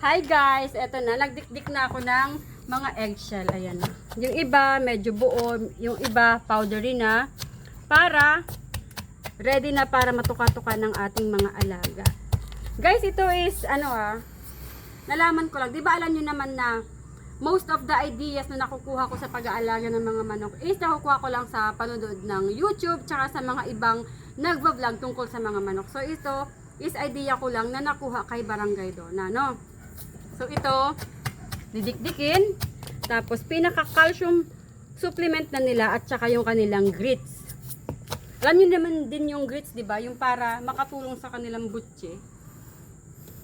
Hi guys, eto na, nagdikdik na ako ng mga eggshell. Ayan na. Yung iba, medyo buo. Yung iba, powdery na. Para, ready na para matuka-tuka ng ating mga alaga. Guys, ito is, ano ah, nalaman ko lang. Di ba alam nyo naman na most of the ideas na nakukuha ko sa pag-aalaga ng mga manok is nakukuha ko lang sa panonood ng YouTube tsaka sa mga ibang nagva-vlog tungkol sa mga manok. So ito is idea ko lang na nakuha kay Barangay Dona, no? So ito, didikdikin, tapos pinaka-calcium supplement na nila at saka yung kanilang grits. Alam niyo naman din yung grits, di ba? Yung para makatulong sa kanilang butche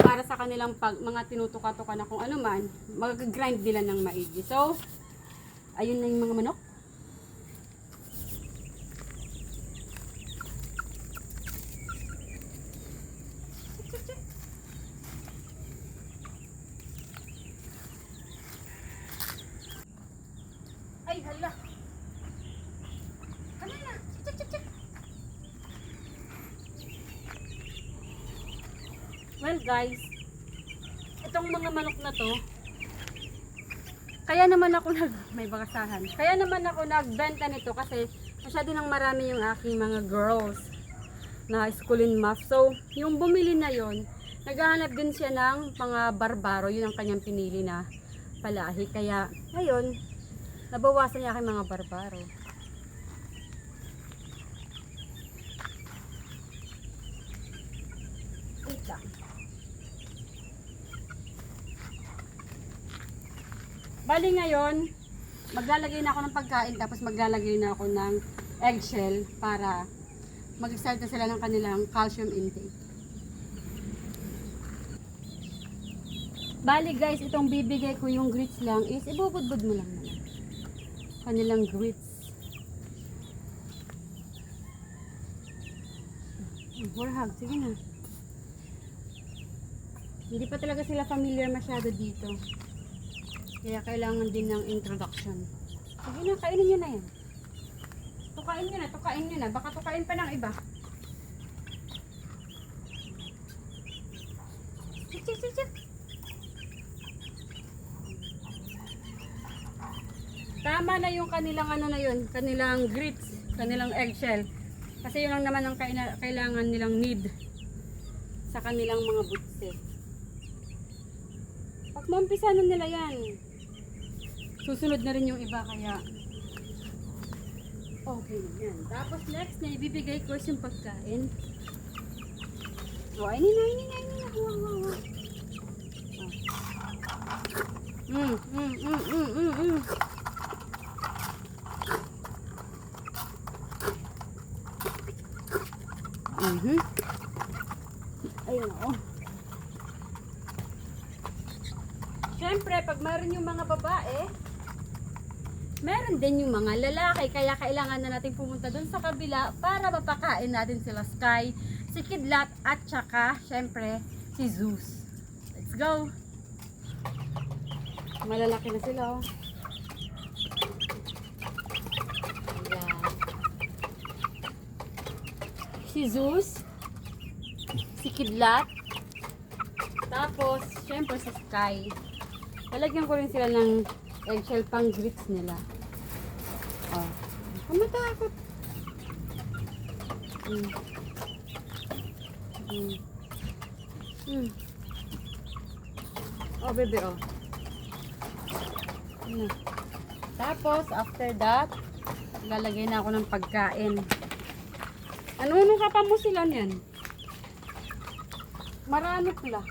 para sa kanilang pag, mga tinutuka-tuka na kung ano man, mag-grind nila ng maigi. So, ayun na yung mga manok. Ay, hala. Ano na? Check, check, check. Well guys, itong mga manok na to, kaya naman ako nag, may bakasahan, kaya naman ako nagbenta nito kasi masyado nang marami yung aking mga girls na schoolin muff. So, yung bumili na yon naghahanap din siya ng mga barbaro, yun ang kanyang pinili na palahi. Kaya, ngayon, nabawasan niya aking mga barbaro. Wait. Bali ngayon, maglalagay na ako ng pagkain tapos maglalagay na ako ng eggshell para mag-start na sila ng kanilang calcium intake. Bali guys, itong bibigay ko yung grits lang is ibubudbud mo lang naman. Kanilang grits. Warhag, sige na. Hindi pa talaga sila familiar masyado dito. Kaya kailangan din ng introduction. Sige na, kainin nyo na yan. Tukain nyo na, tukain nyo na. Baka tukain pa ng iba. Chik, chik, chik. Tama na yung kanilang ano na yun, kanilang grits, kanilang eggshell. Kasi yun lang naman ang kailangan nilang need sa kanilang mga butse. Pag maumpisa na nila yan, susunod na rin yung iba kaya okay na yan. Tapos next na ibibigay ko yung pagkain. Oh, ay nina, ay nina, ay nina. Wow, wow, wow. Oh. Mm, mm, mm, mm, mm, mm. Mhm. Ayun oh. Siyempre, pag meron yung mga babae, meron din yung mga lalaki. Kaya kailangan na natin pumunta dun sa kabila para mapakain natin sila Sky, si Kidlat, at saka, siyempre, si Zeus. Let's go! Malalaki na sila, oh. Ayan. Si Zeus, si Kidlat, tapos, syempre si Sky. Lalagyan ko rin sila ng eggshell pang grits nila. Oh. Kumatakot. Mm. Mm. Mm. Oh, bebe, oh. Ano. Tapos, after that, lalagay na ako ng pagkain. Ano, ano ka pa mo sila niyan? Marami pula.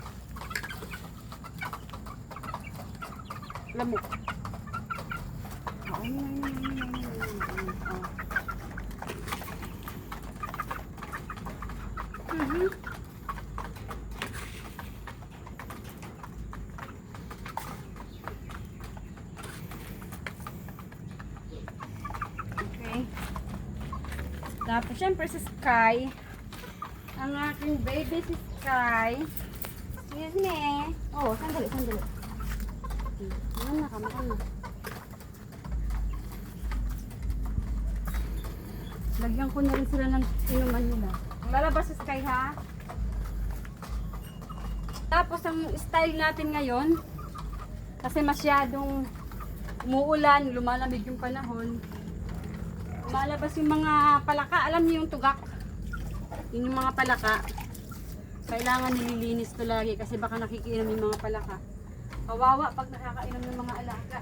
Lamok. Oh, ay, ay, ay, ay, ay, ay, ay, oh. Mhm. Okay. Tapos, syempre si Sky. Ang aking baby si Sky. Excuse me. Oh, sandali, sandali. Ano na ka, makan na. Lagyan ko na rin sila ng inuman nila. Lalabas si Sky ha? Tapos ang style natin ngayon, kasi masyadong umuulan, lumalamig yung panahon. Lumalabas yung mga palaka. Alam niyo yung tugak? Yun yung mga palaka. Kailangan nililinis to lagi kasi baka nakikiinom yung mga palaka. Kawawa pag nakakainom ng mga alaga.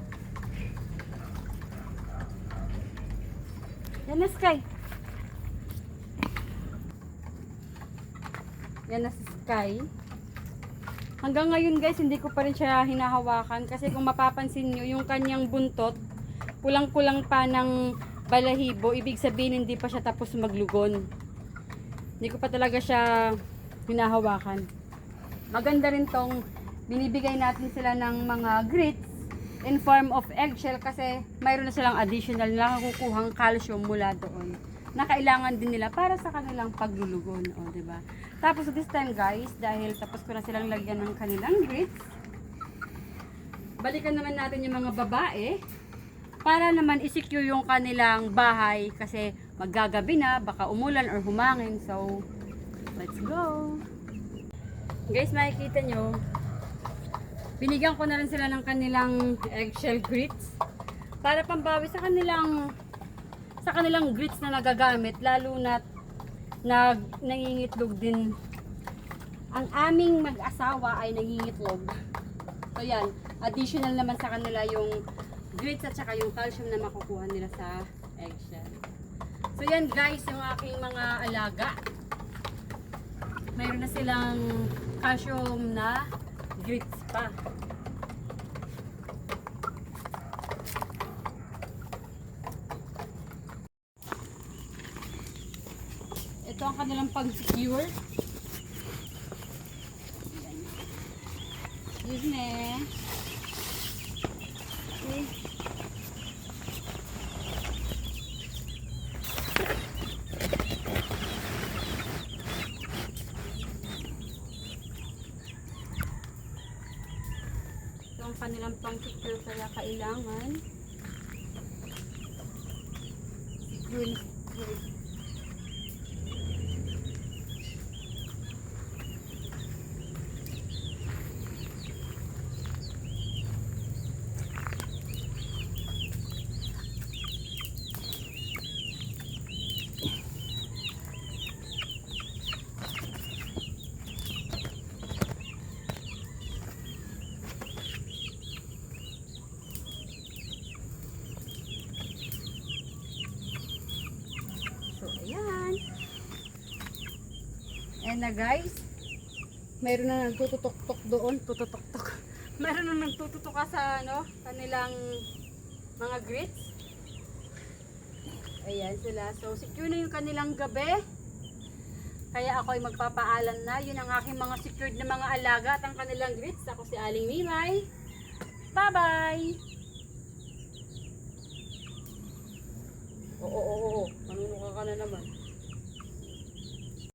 Yan na Sky. Yan na si Sky. Hanggang ngayon guys, hindi ko pa rin siya hinahawakan kasi kung mapapansin nyo, yung kanyang buntot, kulang-kulang pa ng balahibo, ibig sabihin hindi pa siya tapos maglugon. Hindi ko pa talaga siya hinahawakan. Maganda rin tong binibigay natin sila ng mga grits in form of eggshell kasi mayroon na silang additional na nakukuhang calcium mula doon na kailangan din nila para sa kanilang paglulugon, o, di ba? Tapos this time guys, dahil tapos ko na silang lagyan ng kanilang grits, balikan naman natin yung mga babae para naman isecure yung kanilang bahay kasi maggagabi na, baka umulan or humangin. So, let's go! Guys, makikita nyo, binigyan ko na rin sila ng kanilang eggshell grits para pambawi sa kanilang sa kanilang grits na nagagamit lalo na nag nangingitlog din ang aming mag-asawa ay nangingitlog so yan additional naman sa kanila yung grits at saka yung calcium na makukuha nila sa eggshell so yan guys yung aking mga alaga. Mayroon na silang calcium na grits pa. Ito ang kanilang pag-secure Excuse me. Okay. Ito ang kanilang pang-secure kaya kailangan secure secure. So, ayan. Ayan na guys. Mayroon na nagtututok-tok doon. Tututok-tok. Mayroon na nagtututok sa ano, kanilang mga grits. Ayan sila. So, secure na yung kanilang gabi. Kaya ako ay magpapaalam na. Yun ang aking mga secured na mga alaga at ang kanilang grits. Ako si Aling Mimay. Bye-bye! Oo, oo, oo. Manunuka ka na naman.